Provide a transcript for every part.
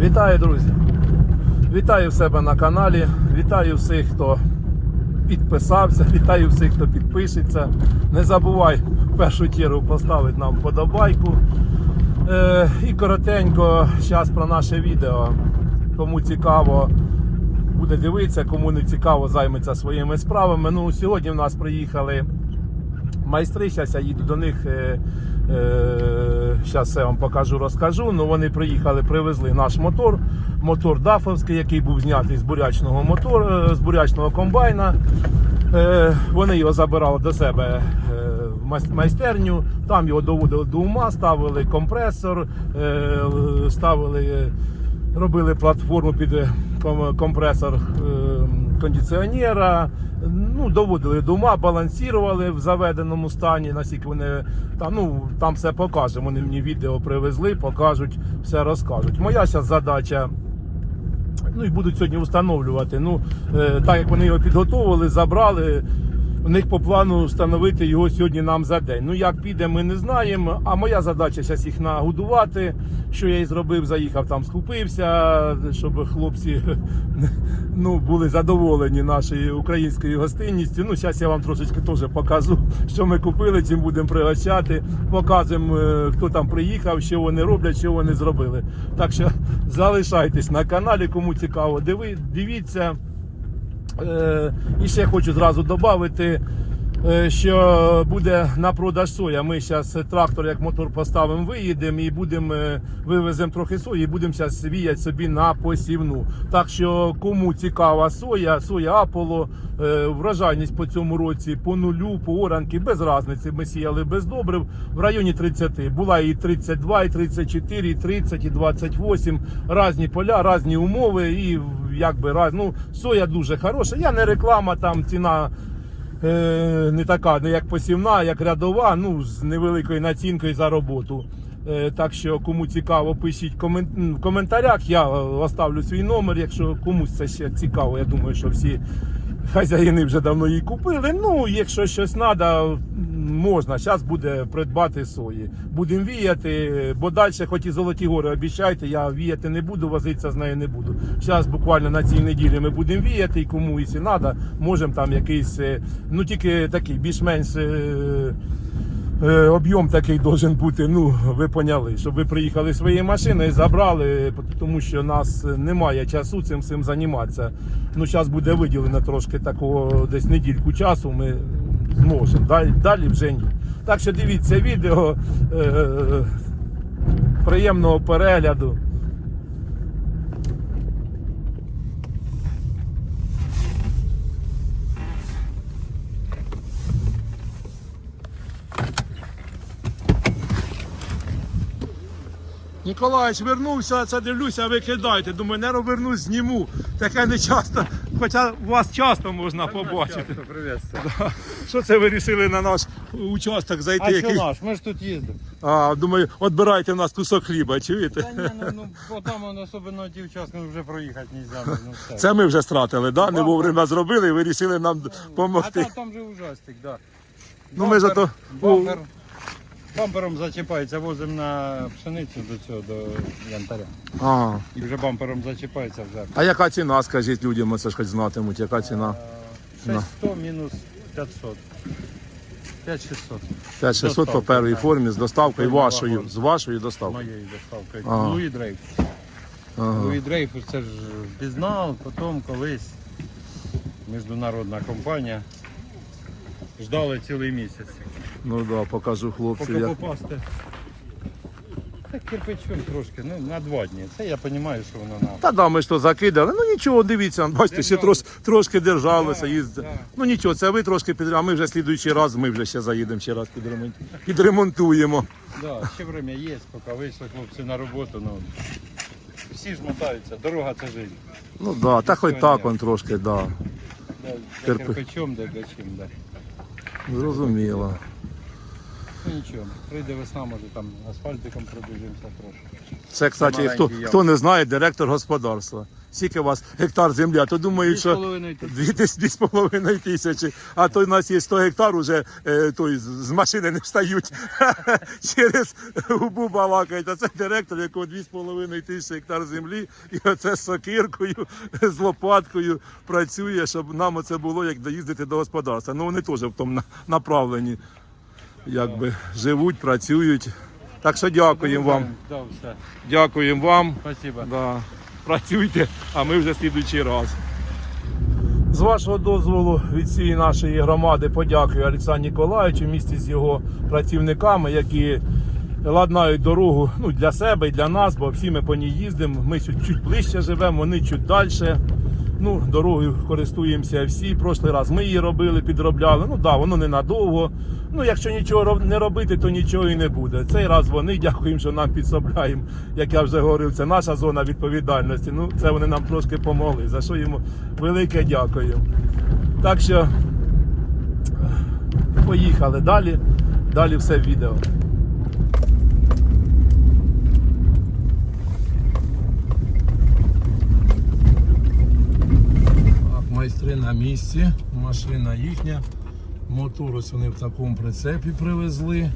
Вітаю, друзі! Вітаю себе на каналі. Вітаю всіх, хто підписався, вітаю всіх, хто підпишеться. Не забувай в першу чергу поставити нам вподобайку. Е, і коротенько зараз про наше відео. Кому цікаво, буде дивитися, кому не цікаво, займеться своїми справами. Ну, сьогодні в нас приїхали майстри. Зараз я їду до них. Е, е, зараз я вам покажу, розкажу. Ну вони приїхали, привезли наш мотор, мотор Дафовський, який був знятий з бурячного мотора, з бурячного комбайна. Е, вони його забирали до себе е, в майстерню, там його доводили до ума, ставили компресор, е, ставили, е, робили платформу під е, компресор е, кондиціонера. Ну, доводили до ума, балансували в заведеному стані, наскільки вони там, ну, там все покажемо. Вони мені відео привезли, покажуть, все розкажуть. Моя зараз задача Ну і будуть сьогодні встановлювати. Ну, е, так як вони його підготовили, забрали. У них по плану встановити його сьогодні нам за день. Ну як піде, ми не знаємо. А моя задача зараз їх нагодувати. Що я і зробив, заїхав там, скупився, щоб хлопці ну, були задоволені нашою українською гостинністю. Ну, зараз я вам трошечки теж покажу, що ми купили, чим будемо пригощати. Показуємо, е, хто там приїхав, що вони роблять, що вони зробили. Так що залишайтесь на каналі, кому цікаво, диви, дивіться. Е, І ще хочу зразу додати, що буде на продаж соя. Ми зараз трактор, як мотор поставимо, виїдемо і будемо е, вивеземо трохи сої і будемо зараз віяти собі на посівну. Так що кому цікава соя, соя Аполло, е, врожайність по цьому році по нулю, по оранки, без різниці. Ми сіяли без добрив в районі 30. Була і 32, і 34, і 30, і 28. Різні поля, різні умови і якби раз. Ну, соя дуже хороша. Я не реклама, там ціна е, не така, не як посівна, як рядова, ну з невеликою націнкою за роботу. Е, так що, кому цікаво, пишіть комен... в коментарях. Я е, оставлю свій номер. Якщо комусь це ще цікаво, я думаю, що всі хазяїни вже давно її купили. Ну, якщо щось треба, можна. Зараз буде придбати сої. Будемо віяти, бо далі, хоч і золоті гори обіцяйте, я віяти не буду, возитися з нею не буду. Зараз буквально на цій неділі ми будемо віяти, і кому якщо треба, можемо там якийсь, е, ну тільки такий більш-менш. е, Е, Об'єм такий должен бути, ну ви поняли, щоб ви приїхали своєю машиною, забрали, тому що нас немає часу цим всім займатися. Ну, зараз буде виділено трошки такого десь недільку часу. Ми зможемо. Далі, далі вже ні. Так що дивіться відео. Е, приємного перегляду. Ніколаєвич вернувся, це дивлюся, викидайте. Думаю, не вернусь, зніму. Таке не часто, хоча вас часто можна побачити. Приветствую. Що це ви вирішили на наш участок зайти? А який- що наш? Ми ж тут їздимо. А, думаю, відбирайте в нас кусок хліба, чуєте? Та ні, ну, ну там особливо ті участки вже проїхати не можна. Ну, все. Це ми вже стратили, да? не вовремя зробили і вирішили нам допомогти. А там, там же ужастик, да. Ну, ми зато- Бампер, бампером зачіпається, возимо на пшеницю до цього, до янтаря. А, І вже бампером зачіпається вже. а яка ціна, скажіть людям, це ж хоч знатимуть, яка ціна? 6100 мінус 500. 5600. 5600 по Доставка, первій так. формі з доставкою Повний вашою, вагон. з вашою доставкою. Моєю доставкою. Ага. Луї Дрейф. Луї Дрейфус це ж пізнав, потім колись міжнародна компанія. Ждали цілий місяць. Ну так, да, покажу хлопцю. Поки Як... попасти. Так кирпичом трошки, ну на два дні. Це я розумію, що воно на. Та да, ми ж то закидали. Ну нічого, дивіться, бачите, ще трош, трошки держалося. їздили. да. Ну нічого, це ви трошки підремонтуєте, а ми вже слідуючий раз, ми вже ще заїдемо, ще раз підремонтуємо. Підремонтуємо. Да, ще время є, поки вийшли хлопці на роботу. Ну, всі ж мотаються, дорога це життя. Ну так, да, та хоч так он трошки, так. Да. Да, де Кирпи- кирпичом, де де чим, да. Зрозуміло. Ну нічого, прийде весна, може там асфальтиком пробіжимося трошки. Це, кстати, хто, хто не знає, директор господарства. скільки у вас гектар землі, а то думають, що 2,5 тисячі. дві тис- дві з половиною тисячі, а то у нас є 100 гектар, уже е, той, з- з машини не встають через губу балакають. А це директор, якого дві з половиною тисячі гектар землі, і оце з сокиркою, з лопаткою працює, щоб нам оце було як доїздити до господарства. Ну вони теж в тому на- направленні, якби живуть, працюють. Так що дякуємо вам. Дякуємо вам. Спасибо. Да. Працюйте, а ми вже слідуючий раз. З вашого дозволу від цієї нашої громади подякую Олександру Ніколаєвичу місті з його працівниками, які ладнають дорогу ну, для себе і для нас, бо всі ми по ній їздимо. Ми чуть ближче живемо, вони чуть далі. Ну, дорогою користуємося всі. Прошлий раз ми її робили, підробляли. Ну да, воно ненадовго. Ну, якщо нічого не робити, то нічого і не буде. Цей раз вони дякуємо, що нам підсобляємо. Як я вже говорив, це наша зона відповідальності. Ну, це вони нам трошки помогли. За що йому велике дякую. Так що поїхали далі. Далі все відео. Так, майстри на місці, машина їхня. Мотор ось вони в такому прицепі привезли.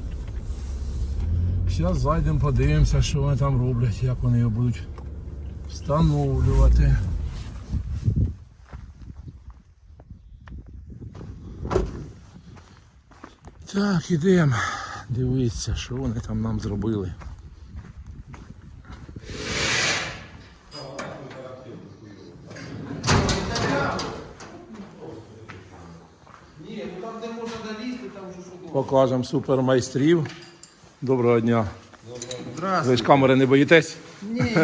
Зараз зайдемо, подивимося, що вони там роблять, як вони його будуть встановлювати. Так, ідемо. Дивіться, що вони там нам зробили. Ні, ну там де можна долізти, там вже що Покажемо супермайстрів. Доброго дня. Здравствуйте. Ви ж камери не боїтесь? Ні.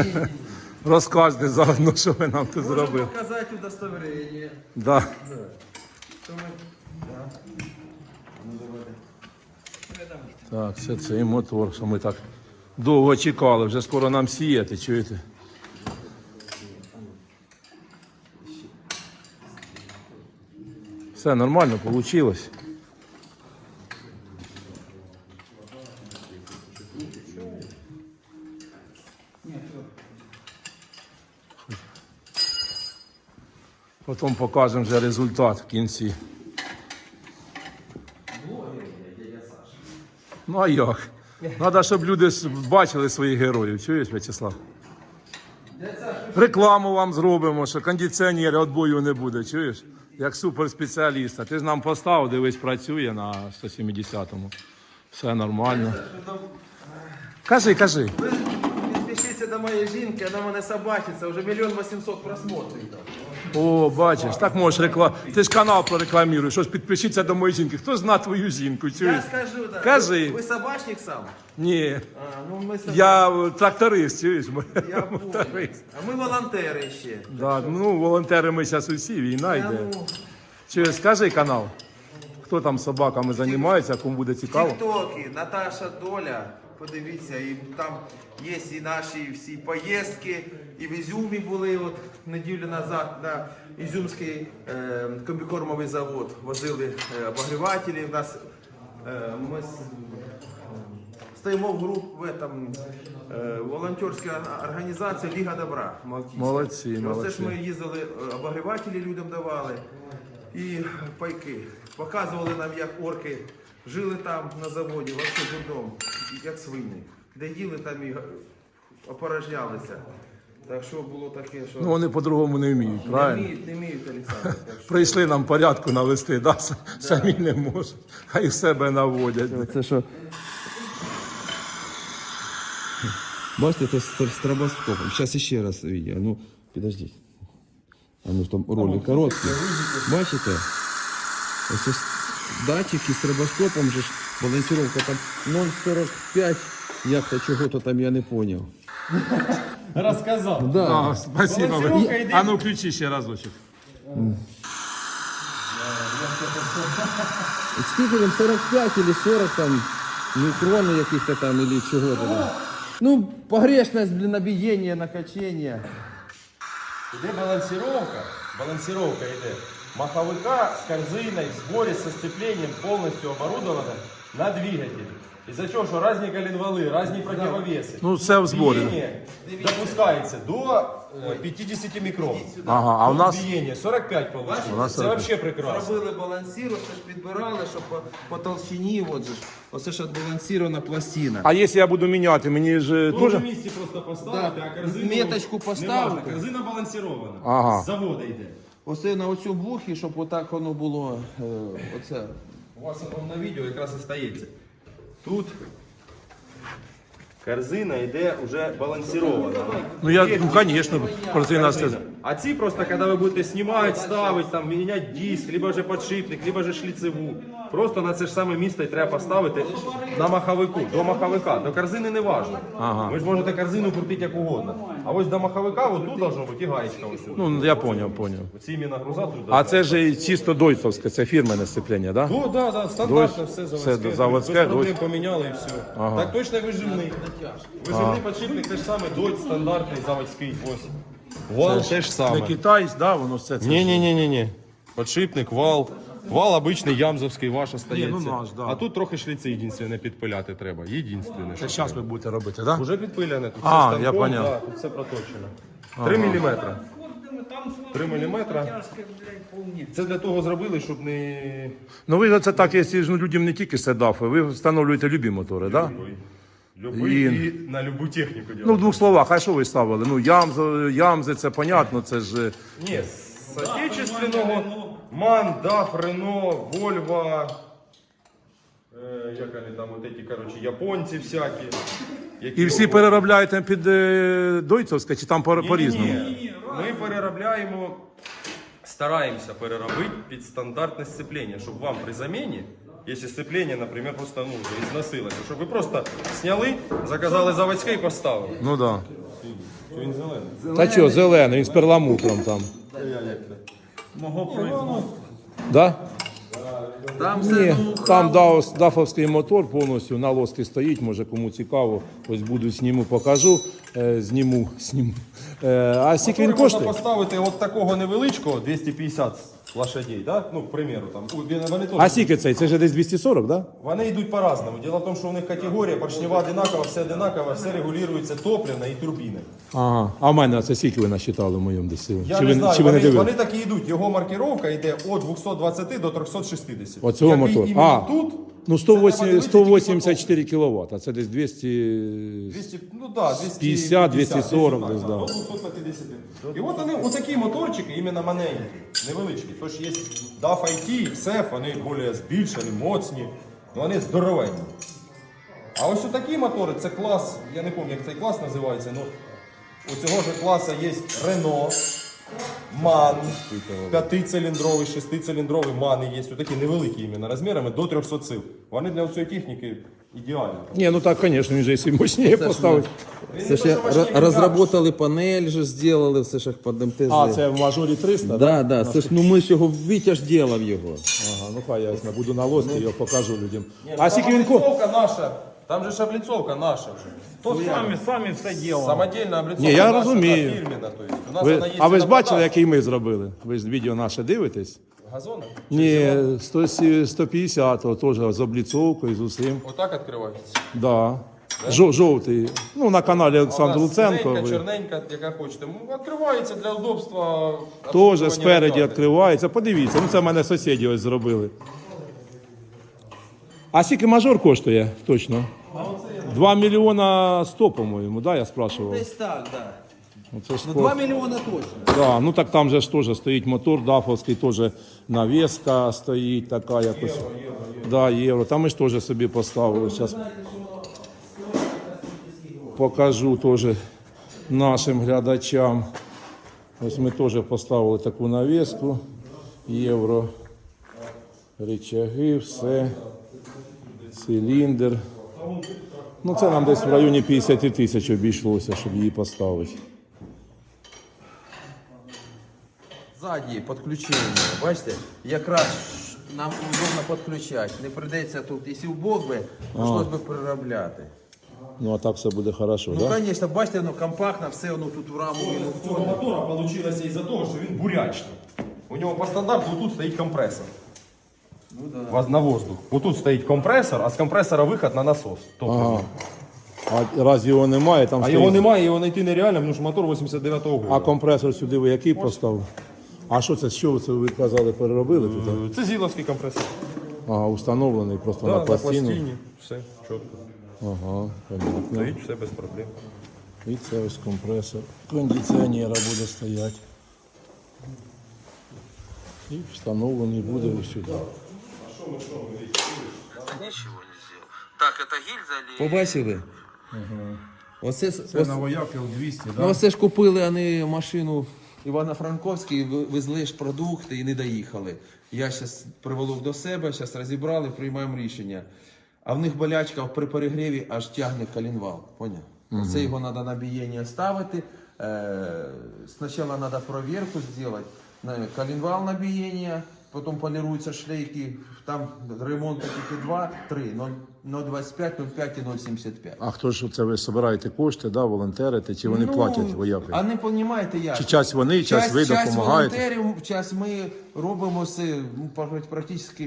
Розкажете заодно, що ви нам тут Можемо зробили. показати удостоверення. Да. Ми- Так, це цей мотор, що ми так довго чекали, вже скоро нам сіяти, чуєте? Все нормально вийшло. Потім покажемо вже результат в кінці. Ну а як? Треба, щоб люди бачили своїх героїв. Чуєш, В'ячеслав? Рекламу вам зробимо, що кондиціонери від бою не буде, чуєш? Як суперспеціаліста. Ти ж нам поставив, дивись, працює на 170-му. Все нормально. Кажи, кажи. Підпишіться до моєї жінки, вона мене собачиться, вже мільйон вісімсот просмотрів. О, бачиш, так можеш рекламу. Ти ж канал прорекламіруєш. Що ж підпишіться до моєї жінки. Хто зна твою жінку? Я скажу, да. Кажи. Ви, собачник сам? Ні. А, ну ми собачники. Я тракторист, чуєш? Я. Моторист. А ми волонтери ще. Да, ну, волонтери ми зараз усі, війна йде. ну, Чи скажи канал, хто там собаками займається, кому буде цікаво. Тіктоки, Наташа Доля, подивіться, і там є і наші всі поїздки, і в Ізюмі були от неділю назад на Ізюмський е, комбікормовий завод. Возили е, обогрівателі. У нас е, ми стоїмо в групі в этом, е, волонтерська організація Ліга Добра. Молодці, І Оце ж ми їздили, е, обогрівателі людям давали і пайки. Показували нам, як орки жили там на заводі, вообще дурдом, як свині. Де їли, там і опорожнялися. Так що було таке, що Ну вони по-другому не вміють, не правильно? вміють, не вміють, Олександр. Так що... Прийшли нам порядку навести, да? с- самі не можуть, а й в себе наводять. Це що? Бачите, це з стробоскопом. Зараз ще раз відео. Ну, підождіть. А ну там ролик короткий. Бачите? Ось ось датчики з стробоскопом же ж балансировка там 0,45. Як то чого то там я не поняв. Розказав. Да. А, спасибо. ви. А ну включи ще разочок. Скільки там 45 или 40 там мікрони яких-то там или чого то там. Ну, погрешность, блин, набиение, накачение. Іде балансировка, балансировка йде маховика з корзиною, з горі, з сцепленням, повністю оборудована на двигателі. Із-за чого, що різні коленвали, різні противовеси. Ну, все в зборі. Бієння допускається до е, 50 мікрон. Ага, а у нас Бієння 45 вийшло. нас Це 45. взагалі прекрасно. Зробили балансір, це ж підбирали, щоб по, по толщині, от же ж, оце ж відбалансірована пластина. А якщо я буду міняти, мені ж В теж. місці просто поставити, Да. а корзину... Меточку поставити. Неважно, корзина балансирована. Ага. З заводу йде. Оце на оцю блохи, щоб отак воно було. Е, оце. У вас воно на відео якраз і стається. Тут корзина йде вже балансирована. Ну я, ну, звісно, корзина. А ці просто, коли ви будете знімати, ставити, там, міняти диск, либо же подшипник, либо же шліцеву. Просто на це ж саме місце і треба поставити на маховику, до маховика. До корзини не важно. Ага. Ви ж можете корзину крутити як угодно. А ось до маховика, от тут должно бути і гаєчка ось сюди. Ну, я поняв, поняв. Оці іменно груза тут. А це ж і чисто дойцовське, це фірменне сцеплення, так? Да? Ну, да, да, стандартно все все заводське. заводське, Без проблем поміняли і все. Так точно виживний. Виживний подшипник теж саме, дойць стандартний заводський. Ось. Вал теж Не саме. Не китайсь, да, воно все це. Ні, ні, ні, ні, ні. Подшипник, вал. Вал обичний ямзовський ваш остається. Ні, ну наш, да. А тут трохи шліци єдинственне підпиляти треба. Єдинственне. Це зараз ви будете робити, так? Да? Уже підпиляне, тут А, все я станком, поняв. да, тут все проточено. 3 міліметри. 3 міліметри. Це для того зробили, щоб не Ну ви це так, якщо ж ну, людям не тільки седафи, ви встановлюєте любі мотори, так? Да? Любий І- і на любу техніку Ну, в двох словах, а що ви ставили? Ну, ямзи, ямзи це понятно, це ж. е, Ні, з отечественного МАН, ДАФ, Рено, Вольво, е, як вони там, от эти, короче, японці всякі. які І всі ого- переробляєте під е, дойцовське, чи там по- Ні-ні-ні. по-різному? Ми переробляємо, стараємося переробити під стандартне сцеплення, щоб вам при заміні, якщо сцеплення, наприклад, просто ну, вже ізносилося, щоб ви просто сняли, заказали заводське і поставили. Ну так. Що він зелений? Да. Та що, зелений, він з перламутром там. Да? Там Ні, ну, там даос- дафовський мотор повністю на лоскі стоїть, може кому цікаво. Ось буду зніму, покажу. Е, зніму, зніму. Е, а скільки він Можна коштує? поставити от такого невеличкого 250 лошадей, да? ну, к примеру, там. У- Вони, вони, теж- А скільки цей? Це вже десь 240, так? Да? вони йдуть по-разному. Діло в тому, що у них категорія поршнева одинакова, все одинаково, все регулюється топливно і турбіни. Ага. А в мене це скільки ви насчитали в моєму десь? Я чи не знаю, чи ви не вони, дивились? вони так і йдуть. Його маркировка йде від 220 до 360. Оцього Який мотор. іменно А, тут, ну це 108, 184 кВт, а це десь 200... 200, ну да, 50, 240 десь, да. До 250. І от вони, отакі моторчики, іменно маленькі, невеличкі. Тож є DAF IT, SEF, вони більш збільшені, моцні, ну вони здоровенні. А ось отакі мотори, це клас, я не пам'ятаю, як цей клас називається, ну у цього ж класу є Renault, MAN, п'ятициліндровий, шестициліндровий MAN є, отакі невеликі іменно розмірами до 300 сил. Вони для цієї техніки ідеальні. Ні, ну так, звісно, він же якщо мощніше поставить. Це ж розробили панель, же зробили, все ж як під МТЗ. А, це в мажорі 300? Да, да, це ж ну ми ж його Вітя ж ділав його. Ага, ну хай ясно, буду на лоскі, його покажу людям. Ні, А скільки він коштує? наша. Там же ж облицовка наша вже. То сами, сами все делаем. Самодільна облицовка Ні, я наша, розумію. та, фірміна. То есть. У нас Ви, вона є а ви ж на бачили, який ми зробили? Ви ж відео наше дивитесь? Газона? Ні, 100, 150 теж з обліцовкою, з усім. Отак відкривається. Да. Жо- жовтий. Ну, на каналі Олександр Вона Луценко. синенька, ви- чорненька, яка хочете. Ну, Відкривається для удобства. Теж обслуговування спереді відкривається. Подивіться, ну це в мене сусіді ось зробили. А скільки мажор коштує точно? 2 мільйона 100, по-моєму, да, я спрашивав. Десь так, да. Оце ж Ну по- 2 мільйони точно. Да, ну так там же ж теж стоїть мотор дафовський, теж навіска стоїть така якось. Да, євро. Там ми ж теж собі поставили. Зараз покажу теж нашим глядачам. Ось ми теж поставили таку навіску. Євро. Рычаги, все. Циліндр. Ну це нам десь в районі 50 тисяч обійшлося, щоб її поставити. Ззаді підключення, бачите, якраз нам удобно підключати. Не прийдеться тут, якщо в бок би, прийшлось би переробляти. Ну а так все буде хорошо, Ну, да? звісно, бачите, воно компактно, все воно тут в раму. Цього мотора вийшло із-за того, що він бурячний. У нього по стандарту тут стоїть компресор. Воз- На воздух. Вот тут стоїть компресор, а з компресора виход на насос. топливний. Ага. А раз його немає, там А стоїть- його немає, його знайти нереально, тому що мотор 89-го року. А компресор сюди ви який поставив? А що це? Що це ви казали, переробили тут? Це зіловський компресор. Ага, установлений просто Да, на на пластину. пластині. Все, чітко. Ага, понятно. Стоїть все без проблем. І це ось компресор кондиціонера буде стояти. І встановлений буде ось сюди. Так, це гільза? Побачили? Оце, Це новояк Л200, Ну, оце ж купили вони машину Івано-Франковський, ви- везли ж продукти і не доїхали. Я зараз приволок до себе, зараз розібрали, приймаємо рішення. А в них болячка при перегріві аж тягне колінвал. Поняв? Це його треба на бієння ставити. Е, спочатку треба перевірку зробити. На- на бієння, потім поліруються шлейки. Там ремонту тільки 2, 3, 0,25, 0,5 і 0,75. А хто ж це ви збираєте кошти, да, волонтерите, чи вони платять вояки? Ну, А не розумієте як? Чи час вони, час ви часть допомагаєте? волонтерів, час ми робимо все, ну, пр- практично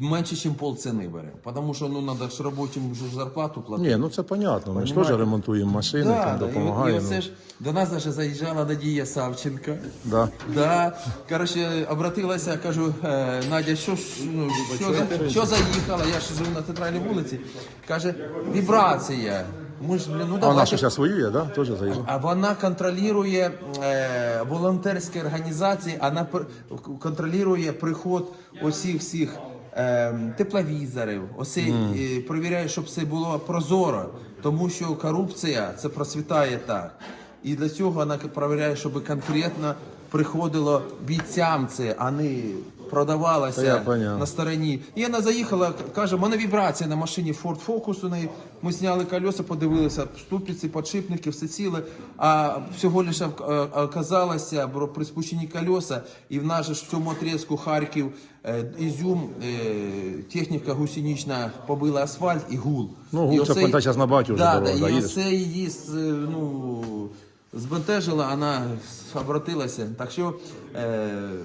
менше, ніж полціни беремо. Тому що ну, треба ж робочим вже зарплату платити. Ні, ну це понятно. Ми ж теж ремонтуємо машини, Да, там да, і, і оце ж до нас даже заїжджала Надія Савченко. Да. Да. Коротше, обратилася, кажу, е, Надя, що, ну, що, за, що заїхала? Я ж живу на центральній вулиці. Каже, вібрація. Ми ж, блін, ну А вона давайте що зараз воює, да? Теж заїжджає? а вона контролює е, волонтерські організації, вона пр- контролює приход усіх всіх е, тепловізорів, оце, е, перевіряє, щоб все було прозоро, тому що корупція це процвітає так. І для цього вона перевіряє, щоб конкретно приходило бійцям це, а не Та я на стороні. І вона заїхала, каже, в мене вібрація на машині Ford Focus у неї. Ми зняли колеса, подивилися, ступиці, подшипники, все ціле. А всього лише е, оказалося бро, при спущенні колеса, і в нас же ж в цьому отрізку Харків, е, Ізюм, е, техніка гусенична побила асфальт і гул. Ну, гул це оцей- зараз на батю вже да, дорога, да, і оце її ну, збентежила, вона обратилася. Так що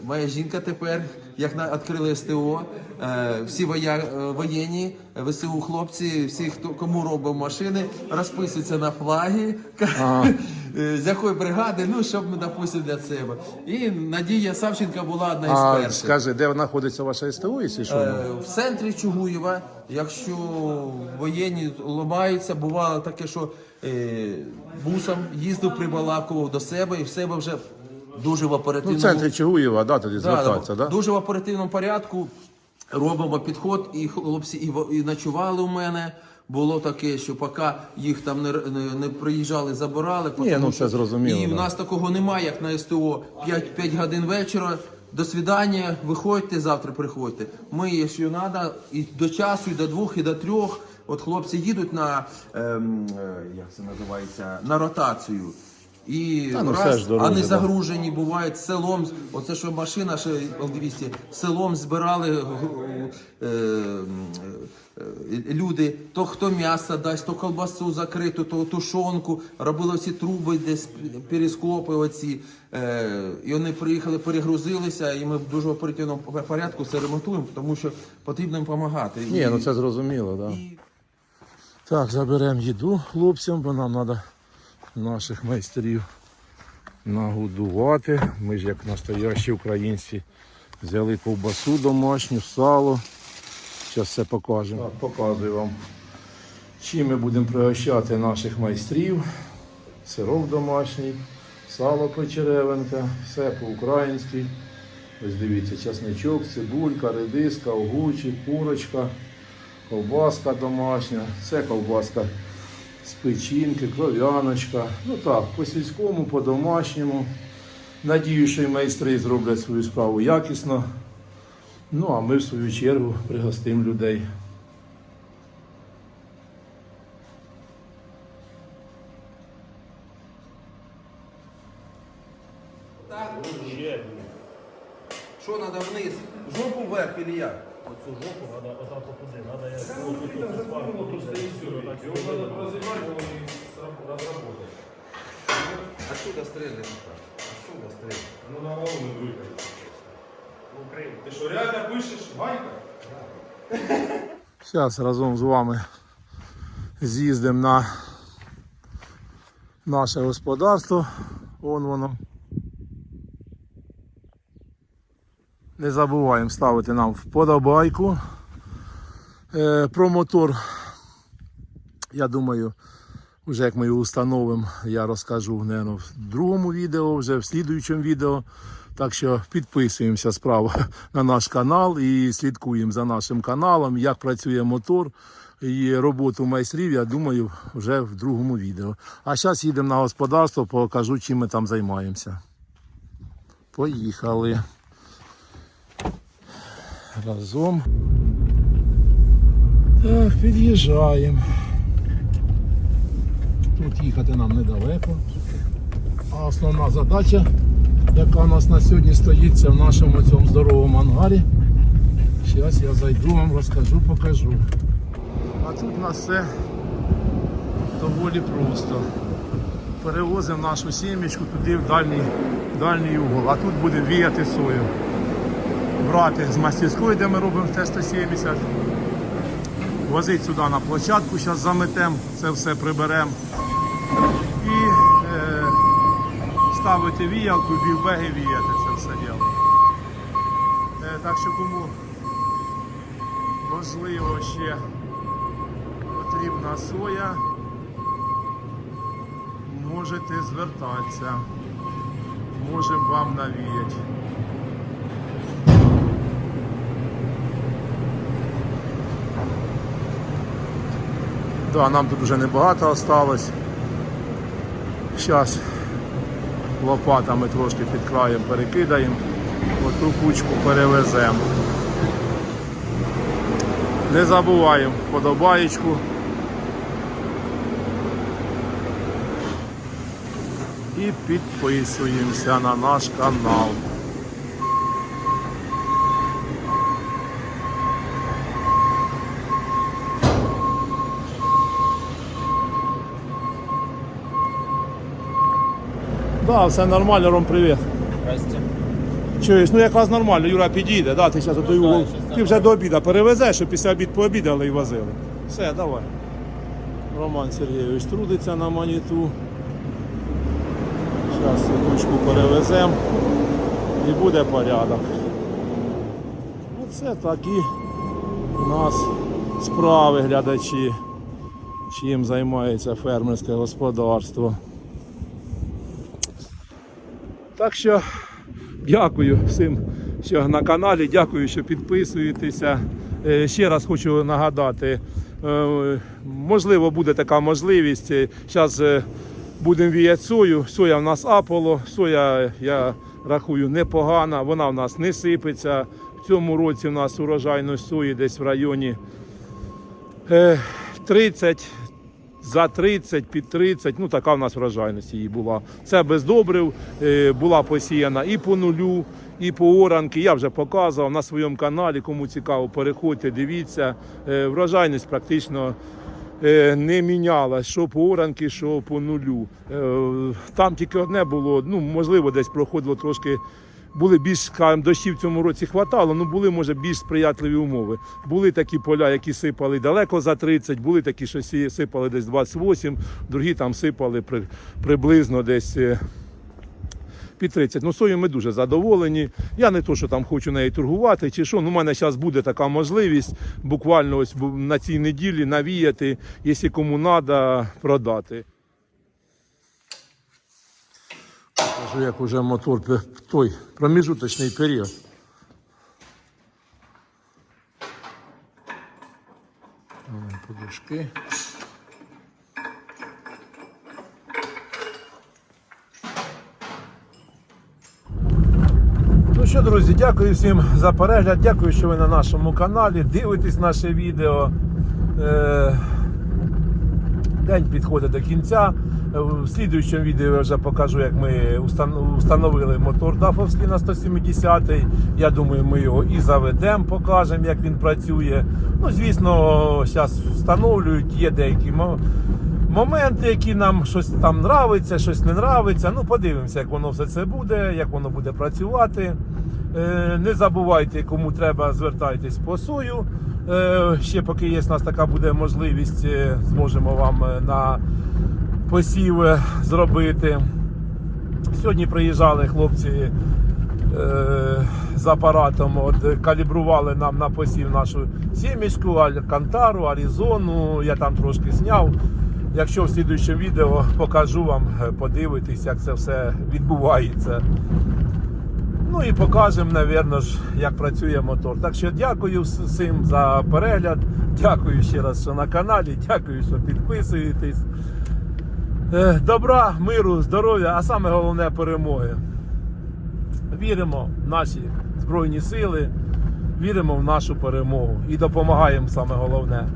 моя жінка тепер, як на відкрили СТО, е, всі воя, е, воєнні, ВСУ хлопці, всі, хто кому робив машини, розписуються на флаги. Е, З якої бригади, ну щоб ми допустимо для себе. І Надія Савченка була одна із А перших. скажи, де знаходиться ваша СТО, якщо що? Е, В центрі Чугуєва, якщо воєнні ламаються, бувало таке, що е, бусом їздив, прибалакував до себе і в себе вже дуже в Ну, оперативному... в центрі Чугуєва, да, тоді Да, звертатися, да? Дуже в оперативному порядку робимо підход, і хлопці і, во- і ночували у мене. Було таке, що поки їх там не, не, не приїжджали, забирали. тому ну, це зрозуміло, І в да. нас такого немає, як на СТО 5, 5 годин вечора. До свидання, виходьте, завтра приходьте. Ми, якщо треба, і до часу, і до двох, і до трьох. От хлопці їдуть на ем, е, як це називається, на ротацію. І Та, ну, все раз, ж а не да. загружені бувають селом. Оце що машина, ще Л-200, селом збирали е, е, е, люди. То хто м'ясо дасть, то колбасу закриту, то тушонку, робили всі труби, десь перископи оці. Е, і вони приїхали, перегрузилися, і ми в дуже оперативному порядку все ремонтуємо, тому що потрібно їм допомагати. Ні, ну це зрозуміло, да. Так, заберемо їду хлопцям, бо нам треба наших майстрів нагодувати. Ми ж як настоящі українці взяли ковбасу домашню, сало. Зараз все покажемо. Так, показую вам. Чим ми будемо пригощати наших майстрів. Сирок домашній, сало Печеревенка, все по-українськи. Ось дивіться, часничок, цибулька, редиска, огурчик, курочка, ковбаска домашня, це ковбаска з печінки, кров'яночка. Ну так, по сільському, по домашньому. Надію, що і майстри зроблять свою справу якісно. Ну а ми в свою чергу пригостимо людей. Зараз разом з вами з'їздимо на наше господарство. Вон воно. Не забуваємо ставити нам вподобайку. Е, про мотор, я думаю, вже як ми його встановимо, я розкажу наверно, в другому відео, вже в слідуючому відео. Так що підписуємося справа на наш канал і слідкуємо за нашим каналом, як працює мотор і роботу майстрів, я думаю, вже в другому відео. А зараз їдемо на господарство, покажу, чим ми там займаємося. Поїхали. Разом. Так, під'їжджаємо. Тут їхати нам недалеко. А основна задача, яка у нас на сьогодні стоїть, це в нашому цьому здоровому ангарі. Зараз я зайду вам, розкажу, покажу. А тут у нас все доволі просто. Перевозимо нашу сімечку туди в дальній, дальній угол. А тут будемо віяти сою. Брати з мастерської, де ми робимо Т-170. Возити сюди на площадку, зараз заметемо, це все приберемо. Ставити віялку, бігбеги віяти це все діло. Е, так що кому можливо ще потрібна соя, можете звертатися. Можемо вам навіяти. Да, нам тут вже небагато осталось. Зараз лопатами трошки під краєм перекидаємо, оту кучку перевеземо. Не забуваємо подобаєчку. І підписуємося на наш канал. Да, все нормально, Ром, привіт. Здрасте. Чуєш, ну якраз нормально, Юра підійде, да, ти зараз той да, угол. щас Ти вже до обіду перевезеш, щоб після обід пообідали і возили. Все, давай. Роман Сергійович трудиться на маніту. Зараз ручку перевеземо і буде порядок. Оце такі у нас справи глядачі, чим займається фермерське господарство. Так що дякую всім, що на каналі, дякую, що підписуєтеся. Е, Ще раз хочу нагадати, е, можливо, буде така можливість. Зараз будемо віяти сою. Соя в нас аполо, соя, я рахую, непогана, вона в нас не сипеться. В цьому році в нас урожайність сої десь в районі е, 30 за 30, під 30, ну така в нас врожайність її була. Це без добрив, е, була посіяна і по нулю, і по оранки. Я вже показував на своєму каналі. Кому цікаво, переходьте, дивіться. Е, Врожайність практично е, не мінялась, що по оранки, що по нулю. Там тільки одне було, ну можливо, десь проходило трошки. Були більш скажімо, дощів в цьому році хватало, ну були може більш сприятливі умови. Були такі поля, які сипали далеко за 30, були такі, що сипали десь 28, другі там сипали при, приблизно десь. е, Під 30. Ну, сою ми дуже задоволені. Я не то, що там хочу нею торгувати, чи що. Ну, у мене зараз буде така можливість буквально ось на цій неділі навіяти, якщо кому треба, продати. Покажу, як уже мотор той проміжуточний період. Подушки. Ну що, друзі, дякую всім за перегляд. Дякую, що ви на нашому каналі. Дивитесь наше відео. Е, День підходить до кінця. Е, В слідуючому відео я вже покажу, як ми установили мотор дафовський на 170 Я думаю, ми його і заведемо, покажемо, як він працює. Ну, звісно, зараз встановлюють, є деякі моменти, які нам щось там нравиться, щось не нравиться. Ну, подивимося, як воно все це буде, як воно буде працювати. Е, Не забувайте, кому треба, звертайтесь по сою. Е, Ще поки є у нас така буде можливість, зможемо вам на посів е, зробити. Сьогодні приїжджали хлопці е, з апаратом, от, калібрували нам на посів нашу сімечку, Алькантару, Аризону. Я там трошки зняв. Якщо в слідуючому відео покажу вам, е, подивитись, як це все відбувається. Ну і покажемо, напевно як працює мотор. Так що дякую всім за перегляд. Дякую ще раз, що на каналі. Дякую, що підписуєтесь. Е, Добра, миру, здоров'я, а саме головне перемоги. Віримо в наші Збройні сили, віримо в нашу перемогу і допомагаємо саме головне.